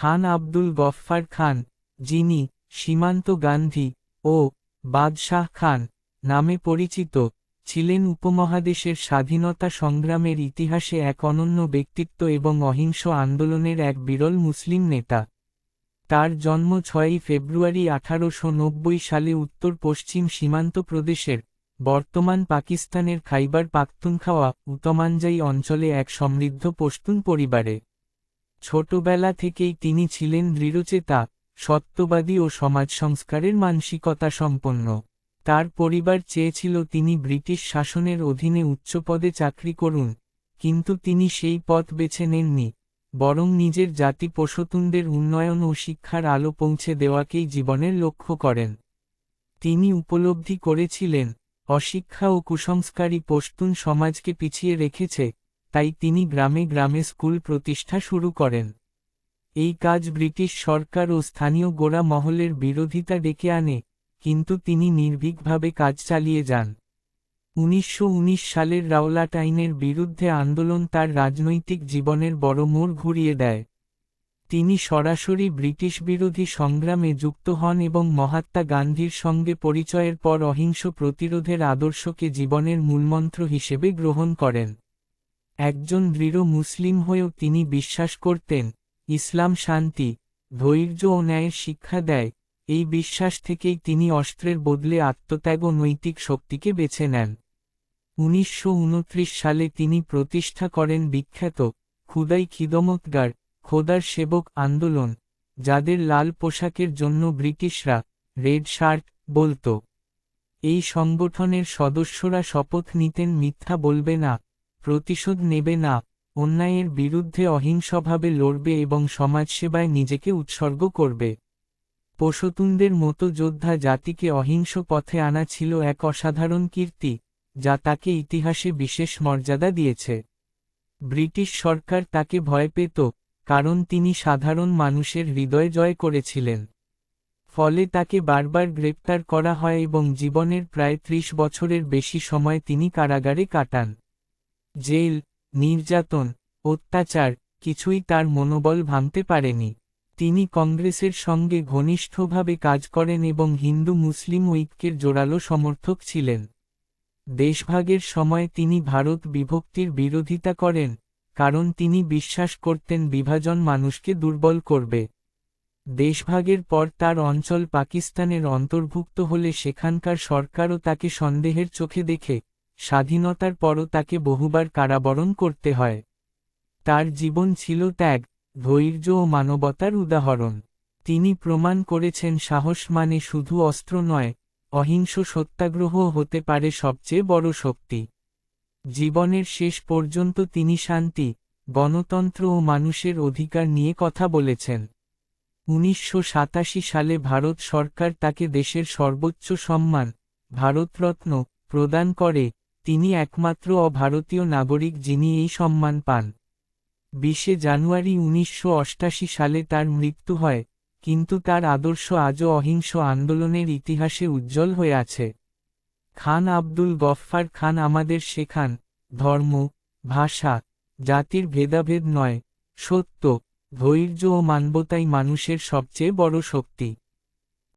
খান আব্দুল গফফার খান, যিনি সীমান্ত গান্ধী ও বাদশাহ খান নামে পরিচিত, ছিলেন উপমহাদেশের স্বাধীনতা সংগ্রামের ইতিহাসে এক অনন্য ব্যক্তিত্ব এবং অহিংস আন্দোলনের এক বিরল মুসলিম নেতা। তার জন্ম ছয়ই ফেব্রুয়ারি আঠারোশো নব্বই সালে উত্তর পশ্চিম সীমান্ত প্রদেশের বর্তমান পাকিস্তানের খাইবার পাখতুনখাওয়া উতমানজাই অঞ্চলে এক সমৃদ্ধ পশতুন পরিবারে। ছোটবেলা থেকেই তিনি ছিলেন দৃঢ়চেতা, সত্যবাদী ও সমাজ সংস্কারের মানসিকতা সম্পন্ন। তার পরিবার চেয়েছিল তিনি ব্রিটিশ শাসনের অধীনে উচ্চপদে চাকরি করুন, কিন্তু তিনি সেই পথ বেছে নেননি, বরং নিজের জাতি পশতুনদের উন্নয়ন ও শিক্ষার আলো পৌঁছে দেওয়াকেই জীবনের লক্ষ্য করেন। তিনি উপলব্ধি করেছিলেন, অশিক্ষা ও কুসংস্কারী পশতুন সমাজকে পিছিয়ে রেখেছে তাই তিনি গ্রামে গ্রামে স্কুল প্রতিষ্ঠা শুরু করেন। এই কাজ ব্রিটিশ সরকার ও স্থানীয় গোড়া মহলের বিরোধিতা ডেকে আনে, কিন্তু তিনি নির্ভীকভাবে কাজ চালিয়ে যান। উনিশশো উনিশ সালের রাওলাট আইনের বিরুদ্ধে আন্দোলন তার রাজনৈতিক জীবনের বড় মোড় ঘুরিয়ে দেয়। তিনি সরাসরি ব্রিটিশ বিরোধী সংগ্রামে যুক্ত হন এবং মহাত্মা গান্ধীর সঙ্গে পরিচয়ের পর অহিংস প্রতিরোধের আদর্শকে জীবনের মূলমন্ত্র হিসেবে গ্রহণ করেন। একজন দৃঢ় মুসলিম হয়েও তিনি বিশ্বাস করতেন, ইসলাম শান্তি, ধৈর্য ও ন্যায়ের শিক্ষা দেয়, এই বিশ্বাস থেকেই তিনি অস্ত্রের বদলে আত্মত্যাগ ও নৈতিক শক্তিকে বেছে নেন। উনিশশো উনত্রিশ সালে তিনি প্রতিষ্ঠা করেন বিখ্যাত খুদাই খিদমতগার খোদার সেবক আন্দোলন, যাদের লাল পোশাকের জন্য ব্রিটিশরা রেড শার্ট বলত। এই সংগঠনের সদস্যরা শপথ নিতেন মিথ্যা বলবে না প্রতিশোধ নেবে না, অন্যায়ের বিরুদ্ধে অহিংসভাবে লড়বে এবং সমাজসেবায় নিজেকে উৎসর্গ করবে। পশতুনদের মতো যোদ্ধা জাতিকে অহিংস পথে আনা ছিল এক অসাধারণ কীর্তি, যা তাকে ইতিহাসে বিশেষ মর্যাদা দিয়েছে। ব্রিটিশ সরকার তাকে ভয় পেত, কারণ তিনি সাধারণ মানুষের হৃদয় জয় করেছিলেন। ফলে তাকে বারবার গ্রেপ্তার করা হয় এবং জীবনের প্রায় ত্রিশ বছরের বেশি সময় তিনি কারাগারে কাটান। জেল, নির্যাতন, অত্যাচার কিছুই তার মনোবল ভাঙতে পারেনি। তিনি কংগ্রেসের সঙ্গে ঘনিষ্ঠভাবে কাজ করেন এবং হিন্দু মুসলিম ঐক্যের জোরালো সমর্থক ছিলেন। দেশভাগের সময় তিনি ভারত বিভক্তির বিরোধিতা করেন, কারণ তিনি বিশ্বাস করতেন বিভাজন মানুষকে দুর্বল করবে। দেশভাগের পর তার অঞ্চল পাকিস্তানের অন্তর্ভুক্ত হলে সেখানকার সরকারও তাকে সন্দেহের চোখে দেখে স্বাধীনতার পরও তাকে বহুবার কারাবরণ করতে হয়। তার জীবন ছিল ত্যাগ, ধৈর্য ও মানবতার উদাহরণ। তিনি প্রমাণ করেছেন সাহস মানে শুধু অস্ত্র নয়, অহিংস সত্যাগ্রহ হতে পারে সবচেয়ে বড় শক্তি। জীবনের শেষ পর্যন্ত তিনি শান্তি, গণতন্ত্র ও মানুষের অধিকার নিয়ে কথা বলেছেন। উনিশশো সাতাশি সালে ভারত সরকার তাকে দেশের সর্বোচ্চ সম্মান ভারতরত্ন প্রদান করে তিনি একমাত্র অভারতীয় নাগরিক যিনি এই সম্মান পান। বিশে জানুয়ারি উনিশশো সালে তার মৃত্যু হয়, কিন্তু তার আদর্শ আজও অহিংস আন্দোলনের ইতিহাসে উজ্জ্বল হয়ে আছে। খান আব্দুল গফফার খান আমাদের শেখান, ধর্ম, ভাষা, জাতির ভেদাভেদ নয়, সত্য, ধৈর্য ও মানবতাই মানুষের সবচেয়ে বড় শক্তি।